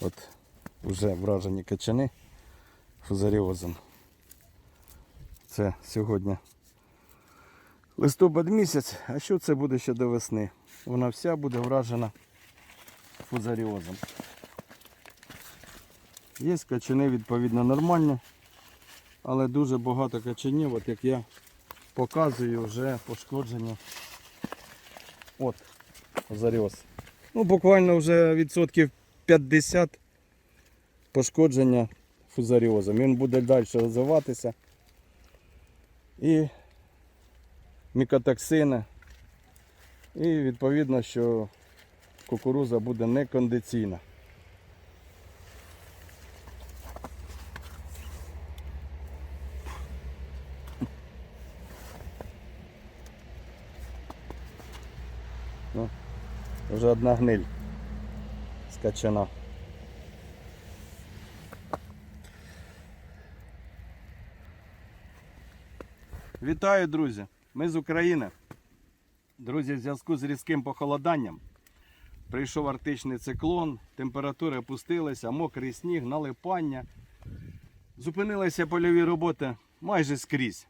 От вже вражені качани фузаріозом. Це сьогодні листопад місяць, а що це буде ще до весни? Вона вся буде вражена фузаріозом. Є качани відповідно нормальні, але дуже багато качанів, от як я показую, вже пошкоджені. От, фузаріоз. Ну, буквально вже відсотків 50 пошкодження фузаріозом. Він буде далі розвиватися. І мікотоксини. І відповідно, що кукуруза буде некондиційна. Ну, вже одна гниль скачана. Вітаю, друзі! Ми з України. Друзі, в зв'язку з різким похолоданням прийшов арктичний циклон, температури опустилися, мокрий сніг, налипання. Зупинилися польові роботи майже скрізь.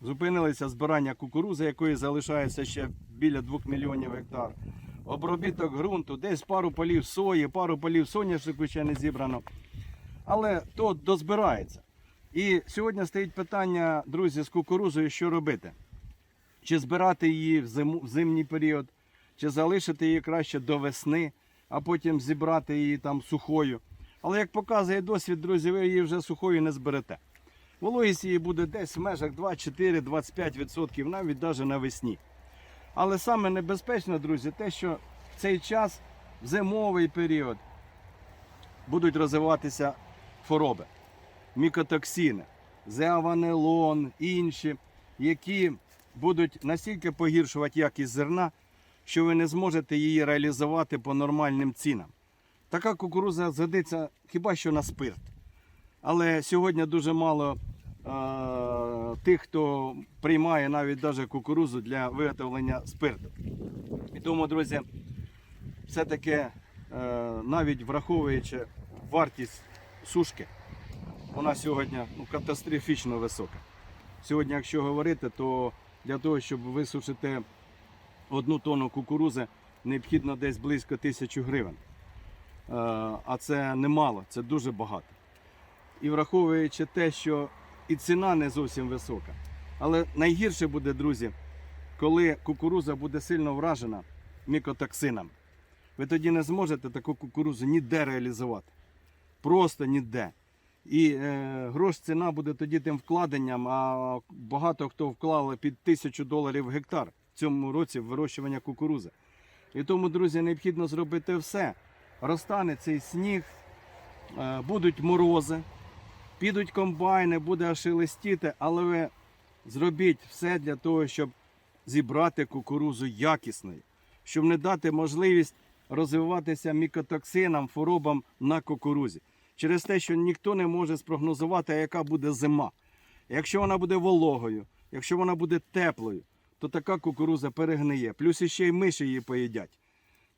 Зупинилися збирання кукурузи, якої залишається ще біля 2 мільйонів гектар. Обробіток ґрунту, десь пару полів сої, пару полів соняшнику ще не зібрано. Але то дозбирається. І сьогодні стоїть питання, друзі, з кукурузою, що робити. Чи збирати її в, зиму, в зимній період, чи залишити її краще до весни, а потім зібрати її там сухою. Але як показує досвід, друзі, ви її вже сухою не зберете. Вологість її буде десь в межах 2-4-25%, навіть навіть навесні. Але саме небезпечно, друзі, те, що в цей час, в зимовий період, будуть розвиватися хвороби, мікотоксини, зеаванелон, інші, які будуть настільки погіршувати якість зерна, що ви не зможете її реалізувати по нормальним цінам. Така кукуруза згодиться хіба що на спирт. Але сьогодні дуже мало тих, хто приймає навіть даже кукурузу для виготовлення спирту. І тому, друзі, все-таки е, навіть враховуючи вартість сушки, вона сьогодні ну, катастрофічно висока. Сьогодні, якщо говорити, то для того, щоб висушити одну тонну кукурузи, необхідно десь близько тисячі гривень. Е, А це немало, це дуже багато. І враховуючи те, що і ціна не зовсім висока. Але найгірше буде, друзі, коли кукуруза буде сильно вражена мікотоксинами. Ви тоді не зможете таку кукурузу ніде реалізувати. Просто ніде. І е, грош ціна буде тоді тим вкладенням, а багато хто вклали під тисячу доларів гектар в цьому році вирощування кукурузи. І тому, друзі, необхідно зробити все. Розтане цей сніг, е, будуть морози, підуть комбайни, буде аж шелестіти, але ви зробіть все для того, щоб зібрати кукурузу якісною, щоб не дати можливість розвиватися мікотоксинам, хворобам на кукурузі. Через те, що ніхто не може спрогнозувати, яка буде зима. Якщо вона буде вологою, якщо вона буде теплою, то така кукуруза перегниє. Плюс іще й миші її поїдять.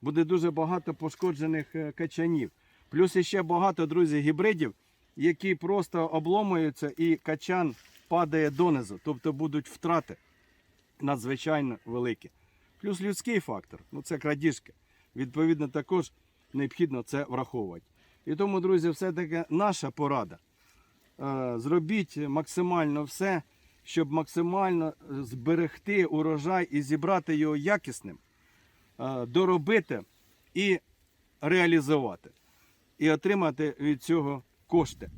Буде дуже багато пошкоджених е, качанів. Плюс іще багато, друзі, гібридів, які просто обломуються і качан падає донизу. Тобто будуть втрати надзвичайно великі. Плюс людський фактор, ну це крадіжки. Відповідно, також необхідно це враховувати. І тому, друзі, все-таки наша порада. Е, Зробіть максимально все, щоб максимально зберегти урожай і зібрати його якісним, е, доробити і реалізувати. І отримати від цього кошти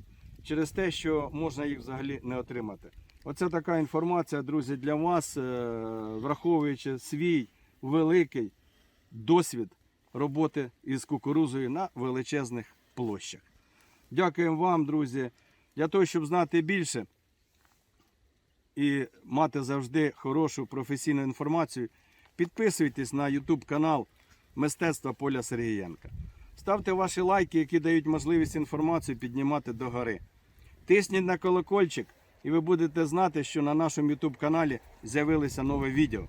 через те, що можна їх взагалі не отримати. Оце така інформація, друзі, для вас, е, враховуючи свій великий досвід роботи із кукурузою на величезних площах. Дякуємо вам, друзі. Для того, щоб знати більше і мати завжди хорошу професійну інформацію, підписуйтесь на YouTube канал Мистецтва Поля Сергієнка. Ставте ваші лайки, які дають можливість інформацію піднімати догори. Тисніть на колокольчик, і ви будете знати, що на нашому YouTube каналі з'явилося нове відео.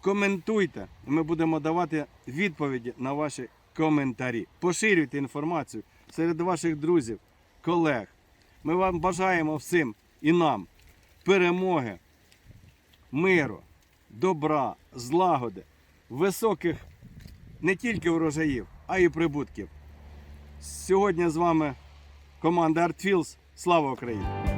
Коментуйте, і ми будемо давати відповіді на ваші коментарі. Поширюйте інформацію серед ваших друзів, колег. Ми вам бажаємо всім і нам перемоги, миру, добра, злагоди, високих не тільки урожаїв а й прибутків. Сьогодні з вами команда ArtFields. Слава Україні!